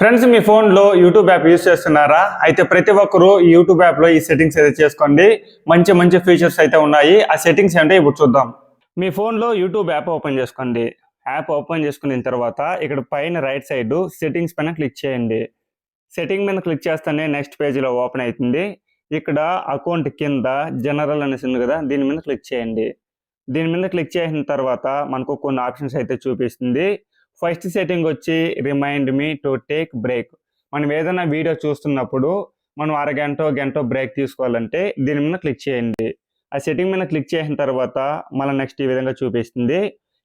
Friends మీ ఫోన్లో YouTube app use చేస్తున్నారా? అయితే ప్రతి ఒక్కరూ ఈ యూట్యూబ్ యాప్లో ఈ సెట్టింగ్స్ అయితే చేసుకోండి. మంచి మంచి ఫీచర్స్ అయితే ఉన్నాయి. ఆ సెట్టింగ్స్ అంటే ఇప్పుడు చూద్దాం. మీ ఫోన్లో యూట్యూబ్ యాప్ ఓపెన్ చేసుకోండి. యాప్ ఓపెన్ చేసుకున్న తర్వాత ఇక్కడ పైన రైట్ సైడ్ సెట్టింగ్స్ పైన క్లిక్ చేయండి. సెట్టింగ్ మీద క్లిక్ చేస్తేనే నెక్స్ట్ పేజీలో ఓపెన్ అవుతుంది. ఇక్కడ అకౌంట్ కింద జనరల్ అనేసి ఉంది కదా దీని మీద క్లిక్ చేయండి. దీని మీద క్లిక్ చేసిన తర్వాత మనకు కొన్ని ఆప్షన్స్ అయితే చూపిస్తుంది. ఫస్ట్ సెట్టింగ్ వచ్చి remind me to take break మనం ఏదైనా వీడియో చూస్తున్నప్పుడు మనం అరగంట గంట బ్రేక్ తీసుకోవాలంటే దీని మీద క్లిక్ చేయండి. ఆ సెట్టింగ్ మీద క్లిక్ చేసిన తర్వాత మళ్ళీ నెక్స్ట్ ఈ విధంగా చూపిస్తుంది.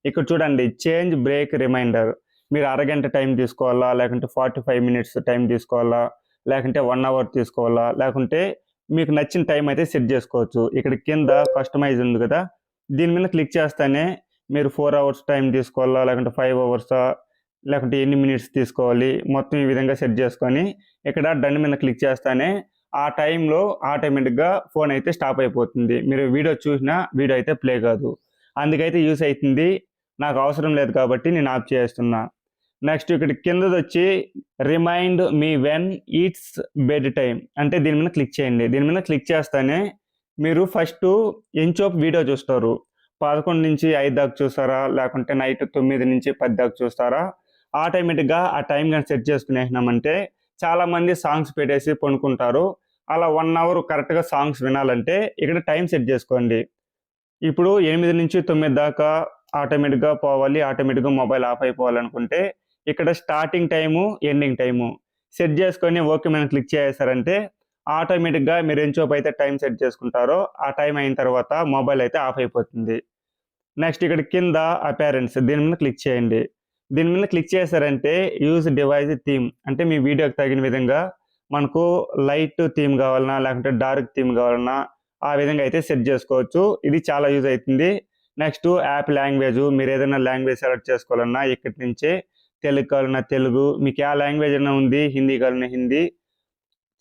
ఇక్కడ చూడండి చేంజ్ బ్రేక్ రిమైండర్ మీరు అరగంట టైం తీసుకోవాలా? లేకుంటే ఫార్టీ ఫైవ్ మినిట్స్ టైం తీసుకోవాలా? లేకుంటే వన్ అవర్ తీసుకోవాలా? లేకుంటే మీకు నచ్చిన టైం అయితే సెట్ చేసుకోవచ్చు. ఇక్కడ కింద కస్టమైజ్ ఉంది కదా దీని మీద క్లిక్ చేస్తేనే మీరు ఫోర్ అవర్స్ టైం తీసుకోవాలా లేకుంటే ఫైవ్ అవర్సా లేకుంటే ఎన్ని మినిట్స్ తీసుకోవాలి మొత్తం ఈ విధంగా సెట్ చేసుకొని ఇక్కడ డన్ మీద క్లిక్ చేస్తానే ఆ టైంలో ఆటోమేటిక్గా ఫోన్ అయితే స్టాప్ అయిపోతుంది. మీరు వీడియో చూసినా వీడియో అయితే ప్లే కాదు. అందుకైతే యూస్ అవుతుంది. నాకు అవసరం లేదు కాబట్టి నేను ఆఫ్ చేస్తున్నా. నెక్స్ట్ ఇక్కడ కిందది వచ్చి remind me when it's bed time అంటే దీని మీద క్లిక్ చేయండి. దీని మీద క్లిక్ చేస్తానే మీరు ఫస్ట్ ఎంచోపు వీడియో చూస్తారు. పదకొండు నుంచి ఐదు దాకా చూస్తారా? లేకుంటే నైట్ తొమ్మిది నుంచి పది దాకా చూస్తారా? ఆటోమేటిక్గా ఆ టైం కానీ సెట్ చేసుకునేసినామంటే చాలామంది సాంగ్స్ పెట్టేసి పనుకుంటారు. అలా వన్ అవర్ కరెక్ట్గా సాంగ్స్ వినాలంటే ఇక్కడ టైం సెట్ చేసుకోండి. ఇప్పుడు ఎనిమిది నుంచి తొమ్మిది దాకా ఆటోమేటిక్గా పోవాలి. ఆటోమేటిక్గా మొబైల్ ఆఫ్ అయిపోవాలనుకుంటే ఇక్కడ starting time ending time. Set చేసుకొని ఓకే మీద క్లిక్ చేసారంటే ఆటోమేటిక్గా మీరు ఎంచోపు అయితే టైం సెట్ చేసుకుంటారో ఆ టైం అయిన తర్వాత మొబైల్ అయితే ఆఫ్ అయిపోతుంది. నెక్స్ట్ ఇక్కడ కింద అపేరెన్స్ దీని మీద క్లిక్ చేయండి. దీని మీద క్లిక్ చేశారంటే యూజ్ డివైస్ థీమ్ అంటే మీ వీడియోకి తగిన విధంగా మనకు లైట్ థీమ్ కావాలన్నా లేకుంటే డార్క్ థీమ్ కావాలన్నా ఆ విధంగా అయితే సెట్ చేసుకోవచ్చు. ఇది చాలా యూజ్ అవుతుంది. నెక్స్ట్ యాప్ లాంగ్వేజ్ మీరు ఏదైనా లాంగ్వేజ్ సెలెక్ట్ చేసుకోవాలన్నా ఇక్కడి నుంచే తెలుగు కావాలన్నా తెలుగు మీకు ఏ లాంగ్వేజ్ అయినా ఉంది హిందీ కావాలన్నా హిందీ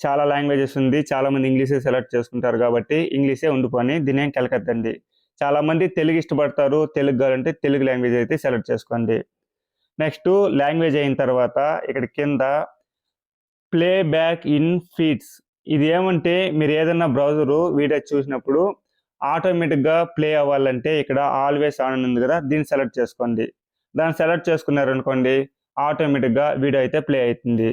చాలా లాంగ్వేజెస్ ఉంది చాలా మంది ఇంగ్లీషే సెలెక్ట్ చేసుకుంటారు కాబట్టి ఇంగ్లీషే ఉండిపోని దీని ఏం కెలకద్దండి. చాలా మంది తెలుగు ఇష్టపడతారు. తెలుగు కావాలంటే తెలుగు లాంగ్వేజ్ అయితే సెలెక్ట్ చేసుకోండి. నెక్స్ట్ లాంగ్వేజ్ అయిన తర్వాత ఇక్కడ కింద ప్లే బ్యాక్ ఇన్ ఫీడ్స్. ఇది ఏమంటే మీరు ఏదైనా బ్రౌజరు వీడియో చూసినప్పుడు ఆటోమేటిక్గా ప్లే అవ్వాలంటే ఇక్కడ ఆల్వేస్ ఆన్ ఉంది కదా దీన్ని సెలెక్ట్ చేసుకోండి. దాన్ని సెలెక్ట్ చేసుకున్నారనుకోండి ఆటోమేటిక్గా వీడియో అయితే ప్లే అవుతుంది.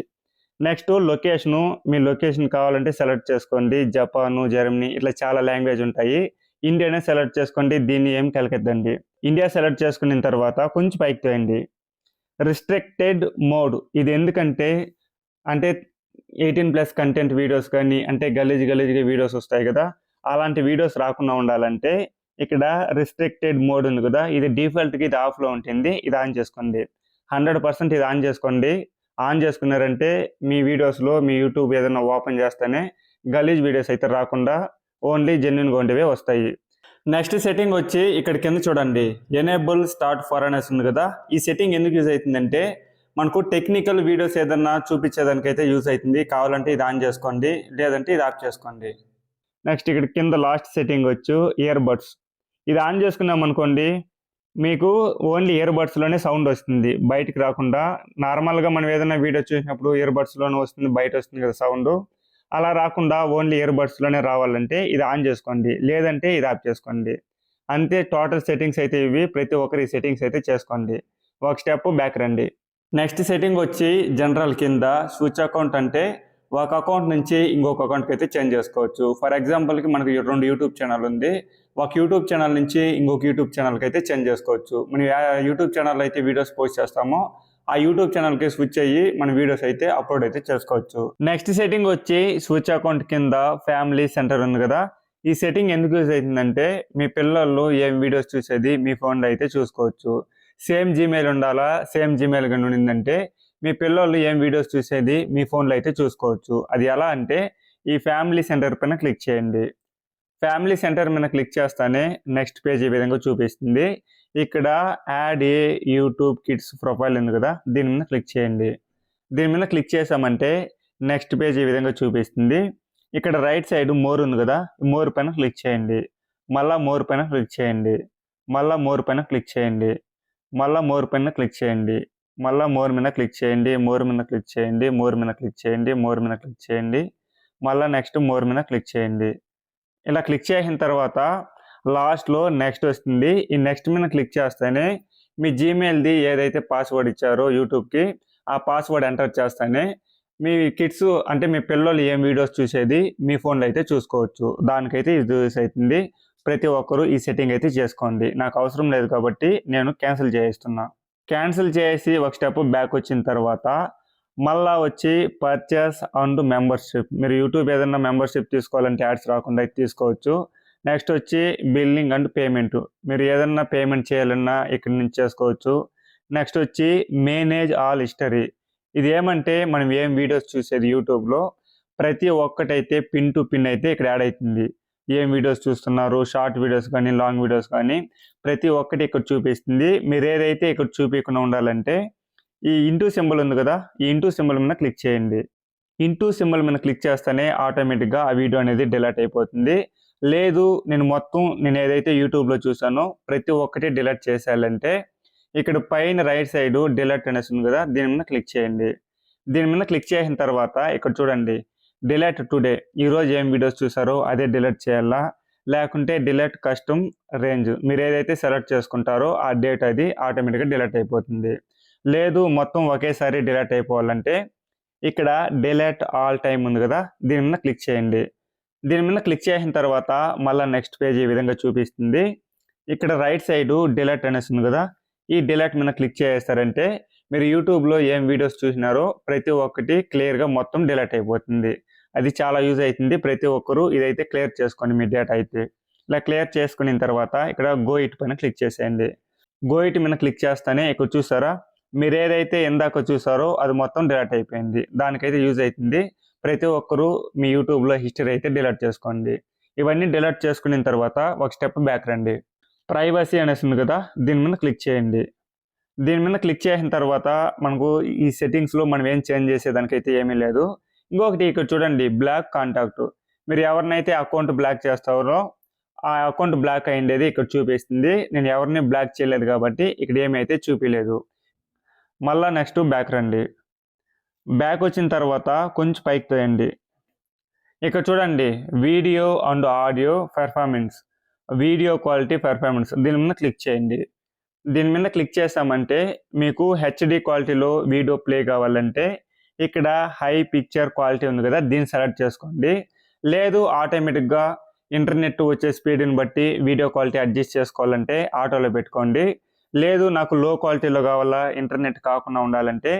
నెక్స్ట్ లొకేషను మీ లొకేషన్ కావాలంటే సెలెక్ట్ చేసుకోండి. జపాను జర్మనీ ఇట్లా చాలా లాంగ్వేజ్ ఉంటాయి. ఇండియానే సెలెక్ట్ చేసుకోండి దీన్ని ఏం కలిగిద్దండి ఇండియా సెలెక్ట్ చేసుకున్న తర్వాత కొంచెం పైకి తోయండి. రిస్ట్రిక్టెడ్ మోడ్ ఇది ఎందుకంటే అంటే ఎయిటీన్ ప్లస్ కంటెంట్ వీడియోస్ కానీ అంటే గలీజ్ గలీజ్గా వీడియోస్ వస్తాయి కదా అలాంటి వీడియోస్ రాకుండా ఉండాలంటే ఇక్కడ రిస్ట్రిక్టెడ్ మోడ్ ఉంది కదా ఇది డిఫాల్ట్కి ఇది ఆఫ్లో ఉంటుంది ఇది ఆన్ చేసుకోండి. హండ్రెడ్ పర్సెంట్ ఇది ఆన్ చేసుకోండి. ఆన్ చేసుకున్నారంటే మీ వీడియోస్లో మీ యూట్యూబ్ ఏదైనా ఓపెన్ చేస్తేనే గలీజ్ వీడియోస్ అయితే రాకుండా ఓన్లీ జెన్యున్ ఉండేవే వస్తాయి. నెక్స్ట్ సెట్టింగ్ వచ్చి ఇక్కడ కింద చూడండి. ఎనేబుల్ స్టార్ట్ ఫర్ అనేసి ఉంది కదా. ఈ సెట్టింగ్ ఎందుకు యూజ్ అవుతుందంటే మనకు టెక్నికల్ వీడియోస్ ఏదన్నా చూపించేదానికైతే యూజ్ అవుతుంది. కావాలంటే ఇది ఆన్ చేసుకోండి. లేదంటే ఇది ఆఫ్ చేసుకోండి. నెక్స్ట్ ఇక్కడ కింద లాస్ట్ సెట్టింగ్ వచ్చు. ఇయర్ బడ్స్ ఇది ఆన్ చేసుకున్నాం అనుకోండి మీకు ఓన్లీ ఇయర్ బడ్స్లోనే సౌండ్ వస్తుంది. బయటికి రాకుండా నార్మల్గా మనం ఏదైనా వీడియో చూసినప్పుడు ఇయర్ బడ్స్లోనే వస్తుంది బయట వస్తుంది కదా సౌండ్. అలా రాకుండా ఓన్లీ ఇయర్ బడ్స్లోనే రావాలంటే ఇది ఆన్ చేసుకోండి లేదంటే ఇది ఆఫ్ చేసుకోండి. అంతే టోటల్ సెట్టింగ్స్ అయితే ఇవి ప్రతి ఒక్కరి సెట్టింగ్స్ అయితే చేసుకోండి. ఒక స్టెప్ బ్యాక్ రండి. నెక్స్ట్ సెట్టింగ్ వచ్చి జనరల్ కింద స్విచ్ అకౌంట్ అంటే ఒక అకౌంట్ నుంచి ఇంకొక అకౌంట్కి అయితే చేంజ్ చేసుకోవచ్చు. ఫర్ ఎగ్జాంపుల్కి మనకి రెండు యూట్యూబ్ ఛానల్ ఉంది. ఒక యూట్యూబ్ ఛానల్ నుంచి ఇంకొక యూట్యూబ్ ఛానల్కి అయితే చేంజ్ చేసుకోవచ్చు. మనం యూట్యూబ్ ఛానల్ అయితే వీడియోస్ పోస్ట్ చేస్తామో ఆ యూట్యూబ్ ఛానల్కి స్విచ్ అయ్యి మన వీడియోస్ అయితే అప్లోడ్ అయితే చేసుకోవచ్చు. నెక్స్ట్ సెట్టింగ్ వచ్చి స్విచ్ అకౌంట్ కింద ఫ్యామిలీ సెంటర్ ఉంది కదా. ఈ సెట్టింగ్ ఎందుకు యూజ్ అవుతుందంటే మీ పిల్లలు ఏం వీడియోస్ చూసేది మీ ఫోన్లో అయితే చూసుకోవచ్చు. సేమ్ జీమెయిల్ ఉండాలా? సేమ్ జీమెయిల్ కానీ ఉండిందంటే మీ పిల్లలు ఏం వీడియోస్ చూసేది మీ ఫోన్లో అయితే చూసుకోవచ్చు. అది ఎలా అంటే ఈ ఫ్యామిలీ సెంటర్ పైన క్లిక్ చేయండి. ఫ్యామిలీ సెంటర్ మీద క్లిక్ చేస్తానే నెక్స్ట్ పేజ్ ఈ విధంగా చూపిస్తుంది. ఇక్కడ add a YouTube kids profile ఉంది కదా దీని మీద క్లిక్ చేయండి దీని మీద క్లిక్ చేసామంటే నెక్స్ట్ పేజ్ ఈ విధంగా చూపిస్తుంది ఇక్కడ రైట్ సైడ్ మోర్ ఉంది కదా మోర్ పైన క్లిక్ చేయండి మళ్ళా మోర్ పైన క్లిక్ చేయండి మళ్ళా మోర్ పైన క్లిక్ చేయండి మళ్ళా మోర్ పైన క్లిక్ చేయండి మళ్ళీ మోర్ మీద క్లిక్ చేయండి మోర్ మీద క్లిక్ చేయండి మోర్ మీద క్లిక్ చేయండి మోర్ మీద క్లిక్ చేయండి మళ్ళీ నెక్స్ట్ మోర్ మీద క్లిక్ చేయండి ఇలా క్లిక్ చేసిన తర్వాత లాస్ట్లో నెక్స్ట్ వస్తుంది. ఈ నెక్స్ట్ మీద క్లిక్ చేస్తేనే మీ జీమెయిల్ది ఏదైతే పాస్వర్డ్ ఇచ్చారో యూట్యూబ్కి ఆ పాస్వర్డ్ ఎంటర్ చేస్తేనే మీ కిడ్స్ అంటే మీ పిల్లలు ఏం వీడియోస్ చూసేది మీ ఫోన్లో అయితే చూసుకోవచ్చు. దానికైతే ఇది యూస్ అవుతుంది. ప్రతి ఒక్కరూ ఈ సెట్టింగ్ అయితే చేసుకోండి. నాకు అవసరం లేదు కాబట్టి నేను క్యాన్సిల్ చేయిస్తున్నా. క్యాన్సిల్ చేసి ఒక స్టెప్ బ్యాక్ వచ్చిన తర్వాత మళ్ళా వచ్చి పర్చేస్ అండ్ మెంబర్షిప్ మీరు యూట్యూబ్ ఏదైనా మెంబర్షిప్ తీసుకోవాలంటే యాడ్స్ రాకుండా అయితే తీసుకోవచ్చు. నెక్స్ట్ వచ్చి బిల్లింగ్ అండ్ పేమెంట్. మీరు ఏదైనా పేమెంట్ చేయాలన్నా ఇక్కడ నుంచి చేసుకోవచ్చు. నెక్స్ట్ వచ్చి మేనేజ్ ఆల్ హిస్టరీ. ఇది ఏమంటే మనం ఏం వీడియోస్ చూసేది యూట్యూబ్లో? ప్రతి ఒక్కటైతే పిన్ టు పిన్ అయితే ఇక్కడ యాడ్ అవుతుంది. ఏం వీడియోస్ చూస్తున్నారు? షార్ట్ వీడియోస్ కానీ లాంగ్ వీడియోస్ కానీ ప్రతి ఒక్కటి ఇక్కడ చూపిస్తుంది. మీరు ఏదైతే ఇక్కడ చూపించకుండా ఉండాలంటే ఈ ఇంటూ సింబల్ ఉంది కదా? ఈ ఇంటూ సింబల్ మీద క్లిక్ చేయండి. ఇంటూ సింబల్ మీద క్లిక్ చేస్తేనే ఆటోమేటిక్గా ఆ వీడియో అనేది డిలీట్ అయిపోతుంది. లేదు నేను మొత్తం నేను ఏదైతే యూట్యూబ్లో చూసానో ప్రతి ఒక్కటి డిలీట్ చేసేయాలంటే ఇక్కడ పైన రైట్ సైడ్ డిలీట్ అనేసి ఉంది కదా దీని మీద క్లిక్ చేయండి. దీని మీద క్లిక్ చేసిన తర్వాత ఇక్కడ చూడండి డిలీట్ టుడే. ఈరోజు ఏం వీడియోస్ చూసారో అదే డిలీట్ చేయాలా? లేకుంటే డిలీట్ కస్టమ్ రేంజ్. మీరు ఏదైతే సెలెక్ట్ చేసుకుంటారో ఆ డేట్ అది ఆటోమేటిక్గా డిలీట్ అయిపోతుంది. లేదు మొత్తం ఒకేసారి డిలీట్ అయిపోవాలంటే ఇక్కడ డిలీట్ ఆల్ టైం ఉంది కదా దీని మీద క్లిక్ చేయండి. దీని మీద క్లిక్ చేసిన తర్వాత మళ్ళీ నెక్స్ట్ పేజ్ ఈ విధంగా చూపిస్తుంది. ఇక్కడ రైట్ సైడ్ డిలీట్ అనేసి ఉంది కదా ఈ డిలీట్ మీద క్లిక్ చేస్తారంటే మీరు యూట్యూబ్లో ఏం వీడియోస్ చూసినారో ప్రతి ఒక్కటి క్లియర్గా మొత్తం డిలీట్ అయిపోతుంది. అది చాలా యూజ్ అవుతుంది ప్రతి ఒక్కరూ ఇదైతే క్లియర్ చేసుకోండి మీ డేటా అయితే. ఇలా క్లియర్ చేసుకున్న తర్వాత ఇక్కడ గో ఇట్ పైన క్లిక్ చేసేయండి. గో ఇట్ మీద క్లిక్ చేస్తానే ఇక్కడ చూసారా? మీరు ఏదైతే ఇందాక చూసారో అది మొత్తం డిలీట్ అయిపోయింది. దానికైతే యూజ్ అవుతుంది. ప్రతి ఒక్కరూ మీ యూట్యూబ్లో హిస్టరీ అయితే డిలీట్ చేసుకోండి. ఇవన్నీ డిలీట్ చేసుకున్న తర్వాత ఒక స్టెప్ బ్యాక్ రండి. ప్రైవసీ అనేసి ఉంది కదా దీని మీద క్లిక్ చేయండి. దీని మీద క్లిక్ చేసిన తర్వాత మనకు ఈ సెట్టింగ్స్లో మనం ఏం చేంజ్ చేసేదానికైతే ఏమీ లేదు. ఇంకొకటి ఇక్కడ చూడండి బ్లాక్ కాంటాక్ట్. మీరు ఎవరినైతే అకౌంట్ బ్లాక్ చేస్తారో ఆ అకౌంట్ బ్లాక్ అయ్యేది ఇక్కడ చూపిస్తుంది. నేను ఎవరిని బ్లాక్ చేయలేదు కాబట్టి ఇక్కడ ఏమైతే చూపించలేదు మళ్ళీ నెక్స్ట్ బ్యాక్ రండి. బ్యాక్ వచ్చిన తర్వాత కొంచెం పైకి తోయండి. ఇక్కడ చూడండి video and audio performance. Video quality performance. దీని మీద క్లిక్ చేయండి. దీని మీద క్లిక్ చేసామంటే మీకు హెచ్డి క్వాలిటీలో వీడియో ప్లే కావాలంటే ఇక్కడ హై పిక్చర్ క్వాలిటీ ఉంది కదా దీన్ని సెలెక్ట్ చేసుకోండి. లేదు ఆటోమేటిక్గా ఇంటర్నెట్ వచ్చే స్పీడ్ని బట్టి వీడియో క్వాలిటీ అడ్జస్ట్ చేసుకోవాలంటే ఆటోలో పెట్టుకోండి. లేదు నాకు లో క్వాలిటీలో కావాలా ఇంటర్నెట్ కాకుండా ఉండాలంటే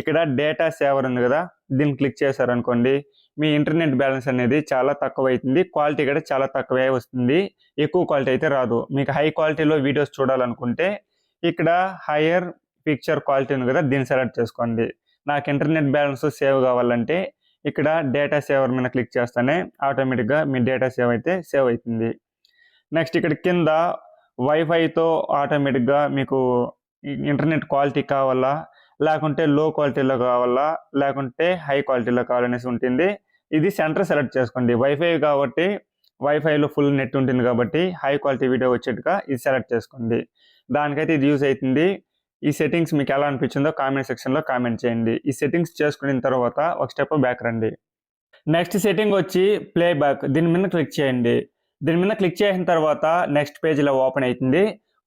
ఇక్కడ డేటా సేవర్ ఉంది కదా దీన్ని క్లిక్ చేశారనుకోండి మీ ఇంటర్నెట్ బ్యాలెన్స్ అనేది చాలా తక్కువ అవుతుంది క్వాలిటీ కూడా చాలా తక్కువే వస్తుంది ఎక్కువ క్వాలిటీ అయితే రాదు. మీకు హై క్వాలిటీలో వీడియోస్ చూడాలనుకుంటే ఇక్కడ హయ్యర్ పిక్చర్ క్వాలిటీ ఉంది కదా దీన్ని సెలెక్ట్ చేసుకోండి. నాకు ఇంటర్నెట్ బ్యాలెన్స్ సేవ్ కావాలంటే ఇక్కడ డేటా సేవర్ మీద క్లిక్ చేస్తేనే ఆటోమేటిక్గా మీ డేటా సేవ్ అయితే సేవ్ అవుతుంది. నెక్స్ట్ ఇక్కడ కింద వైఫైతో ఆటోమేటిక్గా మీకు ఇంటర్నెట్ క్వాలిటీ కావాలా లేకుంటే లో క్వాలిటీలో కావాలా లేకుంటే హై క్వాలిటీలో కావాలనేసి ఉంటుంది. ఇది సెంటర్ సెలెక్ట్ చేసుకోండి. వైఫై కాబట్టి వైఫైలో ఫుల్ నెట్ ఉంటుంది కాబట్టి హై క్వాలిటీ వీడియో వచ్చేట్టుగా ఇది సెలెక్ట్ చేసుకోండి. దానికైతే ఇది యూజ్ అవుతుంది. ఈ సెట్టింగ్స్ మీకు ఎలా అనిపించిందో కామెంట్ సెక్షన్లో కామెంట్ చేయండి. ఈ సెట్టింగ్స్ చేసుకున్న తర్వాత ఒక స్టెప్ బ్యాక్ రండి. నెక్స్ట్ సెట్టింగ్ వచ్చి ప్లే బ్యాక్ దీని మీద క్లిక్ చేయండి. దీని మీద క్లిక్ చేసిన తర్వాత నెక్స్ట్ పేజ్లో ఓపెన్ అవుతుంది.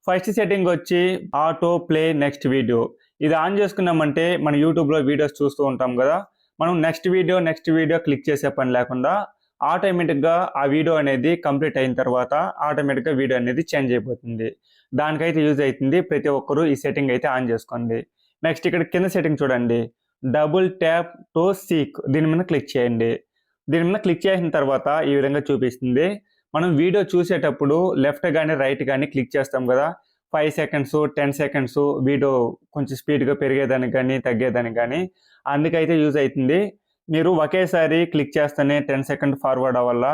ఫస్ట్ సెట్టింగ్ వచ్చి ఆటో ప్లే నెక్స్ట్ వీడియో ఇది ఆన్ చేసుకున్నామంటే మన యూట్యూబ్లో వీడియోస్ చూస్తూ ఉంటాం కదా. మనం next video next video click చేసే పని లేకుండా ఆటోమేటిక్గా ఆ వీడియో అనేది కంప్లీట్ అయిన తర్వాత ఆటోమేటిక్గా వీడియో అనేది చేంజ్ అయిపోతుంది. దానికైతే యూజ్ అవుతుంది ప్రతి ఒక్కరూ ఈ సెట్టింగ్ అయితే ఆన్ చేసుకోండి. నెక్స్ట్ ఇక్కడ కింద సెట్టింగ్ చూడండి. డబుల్ ట్యాప్ టు సీక్ దీని మీద క్లిక్ చేయండి. దీని మీద క్లిక్ చేసిన తర్వాత ఈ విధంగా చూపిస్తుంది. మనం వీడియో చూసేటప్పుడు లెఫ్ట్ కానీ రైట్ కానీ క్లిక్ చేస్తాం కదా. Five seconds ten seconds video కొంచెం స్పీడ్గా పెరిగేదానికి కానీ తగ్గేదానికి కానీ అందుకైతే యూజ్ అవుతుంది మీరు ఒకేసారి క్లిక్ చేస్తేనే టెన్ సెకండ్ ఫార్వర్డ్ అవ్వాలా?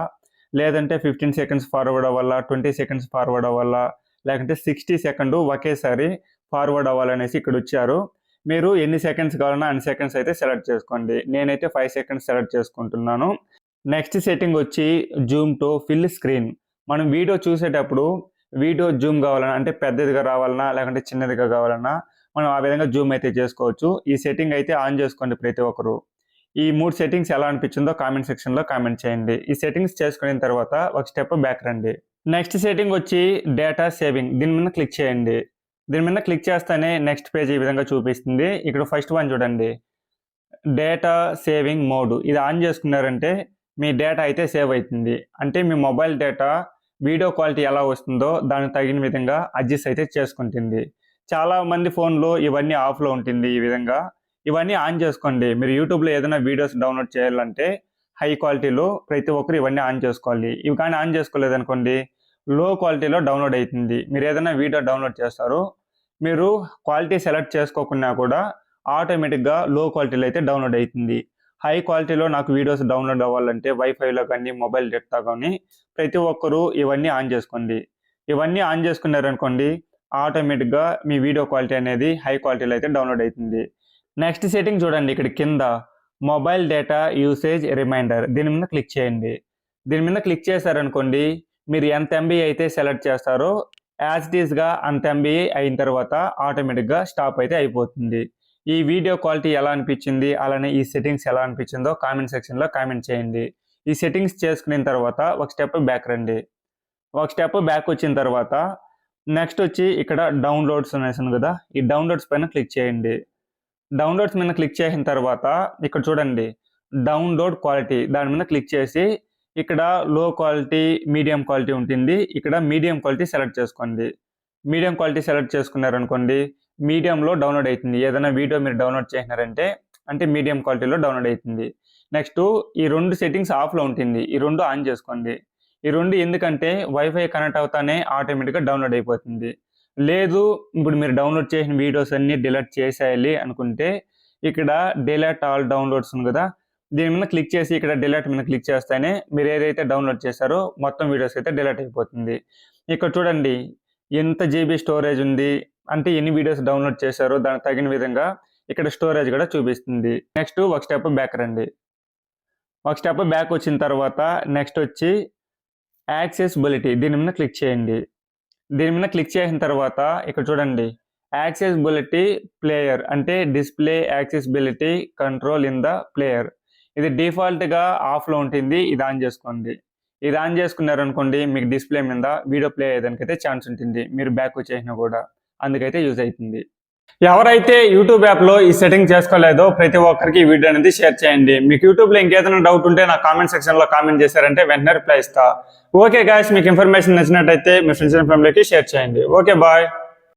లేదంటే ఫిఫ్టీన్ సెకండ్స్ ఫార్వర్డ్ అవ్వాలా? ట్వంటీ సెకండ్స్ ఫార్వర్డ్ అవ్వాలా? లేకుంటే సిక్స్టీ సెకండ్ ఒకేసారి ఫార్వర్డ్ అవ్వాలనేసి ఇక్కడ వచ్చారు. మీరు ఎన్ని సెకండ్స్ కావాలన్నా అన్ని సెకండ్స్ అయితే సెలెక్ట్ చేసుకోండి. నేనైతే ఫైవ్ సెకండ్స్ సెలెక్ట్ చేసుకుంటున్నాను. నెక్స్ట్ సెట్టింగ్ వచ్చి జూమ్ టు ఫిల్ స్క్రీన్ మనం వీడియో చూసేటప్పుడు వీడియో జూమ్ కావాలన్నా అంటే పెద్దదిగా రావాలన్నా లేకుంటే చిన్నదిగా కావాలన్నా మనం ఆ విధంగా జూమ్ అయితే చేసుకోవచ్చు. ఈ సెట్టింగ్ అయితే ఆన్ చేసుకోండి ప్రతి ఒక్కరు. ఈ మూడు సెట్టింగ్స్ ఎలా అనిపించిందో కామెంట్ సెక్షన్లో కామెంట్ చేయండి. ఈ సెట్టింగ్స్ చేసుకున్న తర్వాత ఒక స్టెప్ బ్యాక్ రండి. నెక్స్ట్ సెట్టింగ్ వచ్చి డేటా సేవింగ్. దీని మీద క్లిక్ చేయండి. దీని మీద క్లిక్ చేస్తేనే నెక్స్ట్ పేజ్ ఈ విధంగా చూపిస్తుంది. ఇక్కడ ఫస్ట్ వన్ చూడండి. Data saving mode. ఇది ఆన్ చేసుకున్నారంటే మీ డేటా అయితే సేవ్ అవుతుంది. అంటే మీ మొబైల్ డేటా వీడియో క్వాలిటీ ఎలా వస్తుందో దానికి తగిన విధంగా అడ్జస్ట్ అయితే చేసుకుంటుంది. చాలా మంది ఫోన్లో ఇవన్నీ ఆఫ్లో ఉంటుంది ఈ విధంగా. ఇవన్నీ ఆన్ చేసుకోండి. మీరు యూట్యూబ్లో ఏదైనా వీడియోస్ డౌన్లోడ్ చేయాలంటే హై క్వాలిటీలో ప్రతి ఒక్కరు ఇవన్నీ ఆన్ చేసుకోవాలి. ఇవి కానీ ఆన్ చేసుకోలేదనుకోండి లో క్వాలిటీలో డౌన్లోడ్ అవుతుంది. మీరు ఏదైనా వీడియో డౌన్లోడ్ చేస్తారు మీరు క్వాలిటీ సెలెక్ట్ చేసుకోకుండా కూడా ఆటోమేటిక్గా లో క్వాలిటీలో అయితే డౌన్లోడ్ అవుతుంది. హై క్వాలిటీలో నాకు వీడియోస్ డౌన్లోడ్ అవ్వాలంటే వైఫైలో కానీ మొబైల్ డేటా కానీ ప్రతి ఒక్కరూ ఇవన్నీ ఆన్ చేసుకోండి. ఇవన్నీ ఆన్ చేసుకున్నారనుకోండి ఆటోమేటిక్గా మీ వీడియో క్వాలిటీ అనేది హై క్వాలిటీలో అయితే డౌన్లోడ్ అవుతుంది. నెక్స్ట్ సెట్టింగ్ చూడండి ఇక్కడ కింద మొబైల్ డేటా యూసేజ్ రిమైండర్. దీని మీద క్లిక్ చేయండి. దీని మీద క్లిక్ చేశారనుకోండి మీరు ఎంత ఎంబీ అయితే సెలెక్ట్ చేస్తారో యాజ్ ఇట్ ఈస్గా అంత ఎంబీ అయిన తర్వాత ఆటోమేటిక్గా స్టాప్ అయితే అయిపోతుంది. ఈ వీడియో క్వాలిటీ ఎలా అనిపించింది? అలానే ఈ సెట్టింగ్స్ ఎలా అనిపించిందో కామెంట్ సెక్షన్లో కామెంట్ చేయండి. ఈ సెట్టింగ్స్ చేసుకున్న తర్వాత ఒక స్టెప్ బ్యాక్ రండి. ఒక స్టెప్ బ్యాక్ వచ్చిన తర్వాత నెక్స్ట్ వచ్చి ఇక్కడ డౌన్లోడ్స్ అనేసాను కదా ఈ డౌన్లోడ్స్ పైన క్లిక్ చేయండి. డౌన్లోడ్స్ మీద క్లిక్ చేసిన తర్వాత ఇక్కడ చూడండి డౌన్లోడ్ క్వాలిటీ దాని మీద క్లిక్ చేసి ఇక్కడ లో క్వాలిటీ మీడియం క్వాలిటీ ఉంటుంది. ఇక్కడ మీడియం క్వాలిటీ సెలెక్ట్ చేసుకోండి. మీడియం క్వాలిటీ సెలెక్ట్ చేసుకున్నారనుకోండి మీడియంలో డౌన్లోడ్ అవుతుంది. ఏదైనా వీడియో మీరు డౌన్లోడ్ చేసినారంటే అంటే మీడియం క్వాలిటీలో డౌన్లోడ్ అవుతుంది. నెక్స్ట్ ఈ రెండు సెట్టింగ్స్ ఆఫ్లో ఉంటుంది. ఈ రెండు ఆన్ చేసుకోండి. ఈ రెండు ఎందుకంటే వైఫై కనెక్ట్ అవుతానే ఆటోమేటిక్గా డౌన్లోడ్ అయిపోతుంది. లేదు ఇప్పుడు మీరు డౌన్లోడ్ చేసిన వీడియోస్ అన్ని డిలీట్ చేసేయాలి అనుకుంటే ఇక్కడ డిలీట్ ఆల్ డౌన్లోడ్స్ ఉంది కదా దీని మీద క్లిక్ చేసి ఇక్కడ డిలీట్ మీద క్లిక్ చేస్తేనే మీరు ఏదైతే డౌన్లోడ్ చేశారో మొత్తం వీడియోస్ అయితే డిలీట్ అయిపోతుంది. ఇక్కడ చూడండి ఎంత జీబీ స్టోరేజ్ ఉంది? అంటే ఎన్ని వీడియోస్ డౌన్లోడ్ చేశారో దానికి తగిన విధంగా ఇక్కడ స్టోరేజ్ కూడా చూపిస్తుంది. నెక్స్ట్ ఒక స్టెప్ బ్యాక్ రండి. ఒక స్టెప్ బ్యాక్ వచ్చిన తర్వాత నెక్స్ట్ వచ్చి యాక్సెసిబిలిటీ దీని మీద క్లిక్ చేయండి. దీని మీద క్లిక్ చేసిన తర్వాత ఇక్కడ చూడండి. యాక్సెసిబిలిటీ ప్లేయర్ అంటే display accessibility control in the player ఇది డిఫాల్ట్గా ఆఫ్లో ఉంటుంది. ఇది ఆన్ చేసుకోండి. ఇది ఆన్ చేసుకున్నారనుకోండి మీకు డిస్ప్లే మీద వీడియో ప్లే అయ్యేదానికైతే ఛాన్స్ ఉంటుంది. మీరు బ్యాక్ వచ్చేసినా కూడా. అందుకైతే యూజ్ అవుతుంది. ఎవరైతే యూట్యూబ్ యాప్లో ఈ సెట్టింగ్ చేసుకోలేదో ప్రతి ఒక్కరికి ఈ వీడియో అనేది షేర్ చేయండి. మీకు యూట్యూబ్లో ఇంకేదైనా డౌట్ ఉంటే నా కామెంట్ సెక్షన్లో కామెంట్ చేశారంటే వెంటనే రిప్లై ఇస్తా. ఓకే గాయస్ మీకు ఇన్ఫర్మేషన్ నచ్చినట్టయితే మీ ఫ్రెండ్స్ అండ్ ఫ్యామిలీకి షేర్ చేయండి. Okay bye.